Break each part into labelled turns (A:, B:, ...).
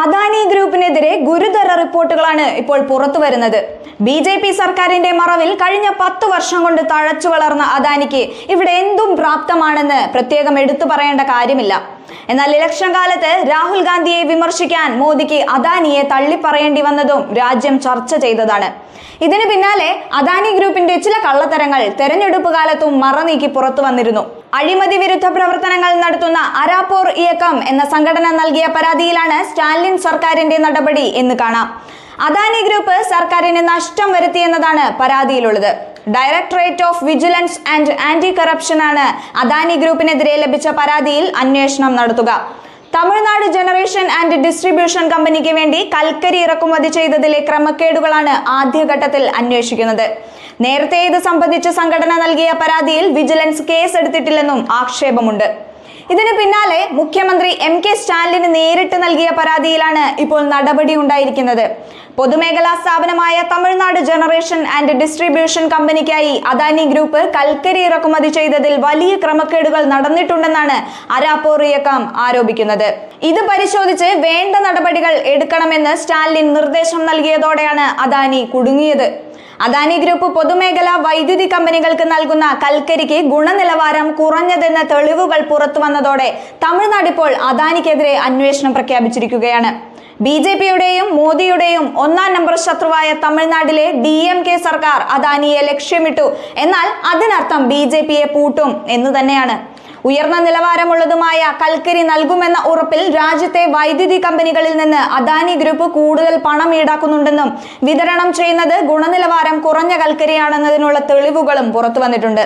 A: അദാനി ഗ്രൂപ്പിനെതിരെ ഗുരുതര റിപ്പോർട്ടുകളാണ് ഇപ്പോൾ പുറത്തു വരുന്നത് ബി ജെ പി സർക്കാരിന്റെ മറവിൽ കഴിഞ്ഞ പത്തു വർഷം കൊണ്ട് തഴച്ചു വളർന്ന അദാനിക്ക് ഇവിടെ എന്തും പ്രാപ്തമാണെന്ന് പ്രത്യേകം എടുത്തു പറയേണ്ട കാര്യമില്ല. എന്നാൽ ഇലക്ഷൻ കാലത്ത് രാഹുൽ ഗാന്ധിയെ വിമർശിക്കാൻ മോദിക്ക് അദാനിയെ തള്ളിപ്പറയേണ്ടി വന്നതും രാജ്യം ചർച്ച ചെയ്തതാണ്. ഇതിനു പിന്നാലെ അദാനി ഗ്രൂപ്പിന്റെ ചില കള്ളത്തരങ്ങൾ തെരഞ്ഞെടുപ്പ് കാലത്തും മറനീക്കി പുറത്തു വന്നിരുന്നു. അഴിമതി വിരുദ്ധ പ്രവർത്തനങ്ങൾ നടത്തുന്ന അരാപ്പോർ ഇയക്കം എന്ന സംഘടന നൽകിയ പരാതിയിലാണ് സ്റ്റാലിൻ സർക്കാരിന്റെ നടപടി എന്ന് കാണാം. അദാനി ഗ്രൂപ്പ് സർക്കാരിന് നഷ്ടം വരുത്തിയെന്നതാണ് പരാതിയിലുള്ളത്. Directorate of vigilance and anti corruption ആണ് അദാനി ഗ്രൂപ്പിനെതിരെ ലഭിച്ച പരാതിയിൽ അന്വേഷണം നടത്തുക. തമിഴ്നാട് ജനറേഷൻ ആൻഡ് ഡിസ്ട്രിബ്യൂഷൻ കമ്പനിക്ക് വേണ്ടി കൽക്കരി ഇറക്കുമതി ചെയ്തതിലെ ക്രമക്കേടുകളാണ് ആദ്യഘട്ടത്തിൽ അന്വേഷിക്കുന്നത്. നേരത്തെ ഇത് സംബന്ധിച്ച് സംഘടന നൽകിയ പരാതിയിൽ വിജിലൻസ് കേസ് എടുത്തിട്ടില്ലെന്നും ആക്ഷേപമുണ്ട്. ഇതിന് പിന്നാലെ മുഖ്യമന്ത്രി എം കെ സ്റ്റാലിന് നേരിട്ട് നൽകിയ പരാതിയിലാണ് ഇപ്പോൾ നടപടി ഉണ്ടായിരിക്കുന്നത്. പൊതുമേഖലാ സ്ഥാപനമായ തമിഴ്നാട് ജനറേഷൻ ആൻഡ് ഡിസ്ട്രിബ്യൂഷൻ കമ്പനിക്കായി അദാനി ഗ്രൂപ്പ് കൽക്കരി ഇറക്കുമതി ചെയ്തതിൽ വലിയ ക്രമക്കേടുകൾ നടന്നിട്ടുണ്ടെന്നാണ് അരാപ്പോർ ഇയക്കം ആരോപിക്കുന്നത്. ഇത് പരിശോധിച്ച് വേണ്ട നടപടികൾ എടുക്കണമെന്ന് സ്റ്റാലിൻ നിർദ്ദേശം നൽകിയതോടെയാണ് അദാനി കുടുങ്ങിയത്. അദാനി ഗ്രൂപ്പ് പൊതുമേഖലാ വൈദ്യുതി കമ്പനികൾക്ക് നൽകുന്ന കൽക്കരിക്ക് ഗുണനിലവാരം കുറഞ്ഞതെന്ന തെളിവുകൾ പുറത്തു വന്നതോടെ തമിഴ്നാട് ഇപ്പോൾ അദാനിക്കെതിരെ അന്വേഷണം പ്രഖ്യാപിച്ചിരിക്കുകയാണ്. ബി ജെ പിയുടെയും മോദിയുടെയും ഒന്നാം നമ്പർ ശത്രുവായ തമിഴ്നാട്ടിലെ ഡി എം കെ സർക്കാർ അദാനിയെ ലക്ഷ്യമിട്ടു. എന്നാൽ അതിനർത്ഥം ബി ജെ പിയെ പൂട്ടും എന്ന് തന്നെയാണ്. ഉയർന്ന നിലവാരമുള്ളതുമായ കൽക്കരി നൽകുമെന്ന ഉറപ്പിൽ രാജ്യത്തെ വൈദ്യുതി കമ്പനികളിൽ നിന്ന് അദാനി ഗ്രൂപ്പ് കൂടുതൽ പണം ഈടാക്കുന്നുണ്ടെന്നും വിതരണം ചെയ്യുന്നത് ഗുണനിലവാരം കുറഞ്ഞ കൽക്കരിയാണെന്നതിനുള്ള തെളിവുകളും പുറത്തു വന്നിട്ടുണ്ട്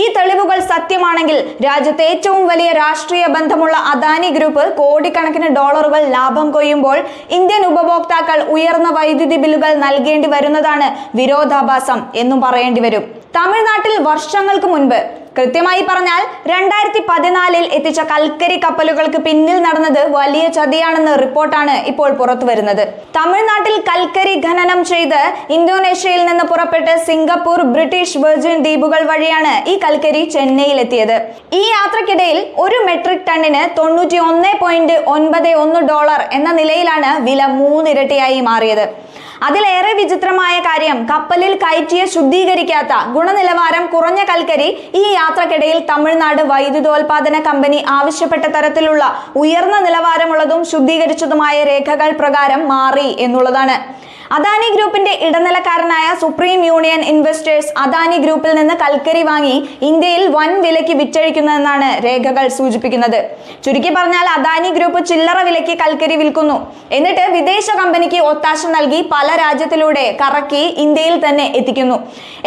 A: ഈ തെളിവുകൾ സത്യമാണെങ്കിൽ രാജ്യത്തെ ഏറ്റവും വലിയ രാഷ്ട്രീയ ബന്ധമുള്ള അദാനി ഗ്രൂപ്പ് കോടിക്കണക്കിന് ഡോളറുകൾ ലാഭം കൊയ്യുമ്പോൾ ഇന്ത്യൻ ഉപഭോക്താക്കൾ ഉയർന്ന വൈദ്യുതി ബില്ലുകൾ നൽകേണ്ടി വരുന്നതാണ് വിരോധാഭാസം എന്നും പറയേണ്ടി വരും. തമിഴ്നാട്ടിൽ വർഷങ്ങൾക്ക് മുൻപ്. കൃത്യമായി പറഞ്ഞാൽ രണ്ടായിരത്തി പതിനാലിൽ എത്തിച്ച കൽക്കരി കപ്പലുകൾക്ക് പിന്നിൽ നടന്നത് വലിയ ചതിയാണെന്ന് റിപ്പോർട്ടാണ് ഇപ്പോൾ പുറത്തു വരുന്നത്. തമിഴ്നാട്ടിൽ കൽക്കരി ഖനനം ചെയ്ത് ഇന്തോനേഷ്യയിൽ നിന്ന് പുറപ്പെട്ട് സിംഗപ്പൂർ ബ്രിട്ടീഷ് വെർജിൻ ദ്വീപുകൾ വഴിയാണ് ഈ കൽക്കരി ചെന്നൈയിൽ എത്തിയത് ഈ യാത്രക്കിടയിൽ ഒരു മെട്രിക് ടണ്ണിന് തൊണ്ണൂറ്റി ഒന്ന് ഡോളർ എന്ന നിലയിലാണ് വില മൂന്നിരട്ടിയായി മാറിയത്. അതിലേറെ വിചിത്രമായ കാര്യം കപ്പലിൽ കയറ്റിയെ ശുദ്ധീകരിക്കാത്ത ഗുണനിലവാരം കുറഞ്ഞ കൽക്കരി ഈ യാത്രക്കിടയിൽ തമിഴ്നാട് വൈദ്യുതോൽപാദന കമ്പനി ആവശ്യപ്പെട്ട തരത്തിലുള്ള ഉയർന്ന നിലവാരമുള്ളതും ശുദ്ധീകരിച്ചതുമായ രേഖകൾ പ്രകാരം മാറി എന്നുള്ളതാണ്. അദാനി ഗ്രൂപ്പിന്റെ ഇടനിലക്കാരനായ സുപ്രീം യൂണിയൻ ഇൻവെസ്റ്റേഴ്സ് അദാനി ഗ്രൂപ്പിൽ നിന്ന് കൽക്കരി വാങ്ങി ഇന്ത്യയിൽ വൻ വിലയ്ക്ക് വിറ്റഴിക്കുന്നതെന്നാണ് രേഖകൾ സൂചിപ്പിക്കുന്നത്. ചുരുക്കി പറഞ്ഞാൽ അദാനി ഗ്രൂപ്പ് ചില്ലറ വിലയ്ക്ക് കൽക്കരി വിൽക്കുന്നു. എന്നിട്ട് വിദേശ കമ്പനിക്ക് ഒത്താശ നൽകി പല രാജ്യത്തിലൂടെ കറക്കി ഇന്ത്യയിൽ തന്നെ എത്തിക്കുന്നു.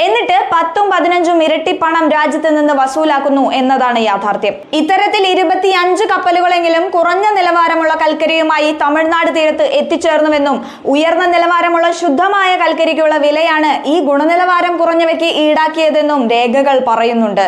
A: എന്നിട്ട് പത്തും പതിനഞ്ചും ഇരട്ടി പണം രാജ്യത്ത് നിന്ന് വസൂലാക്കുന്നു എന്നതാണ് യാഥാർത്ഥ്യം. ഇത്തരത്തിൽ ഇരുപത്തി അഞ്ച് കപ്പലുകളെങ്കിലും കുറഞ്ഞ നിലവാരമുള്ള കൽക്കരിയുമായി തമിഴ്നാട് തീരത്ത് എത്തിച്ചേർന്നുവെന്നും ഉയർന്ന നിലവാരമുള്ള ശുദ്ധമായ കൽക്കരിക്കുള്ള വിലയാണ് ഈ ഗുണനിലവാരം കുറഞ്ഞവയ്ക്ക് ഈടാക്കിയതെന്നും രേഖകൾ പറയുന്നുണ്ട്.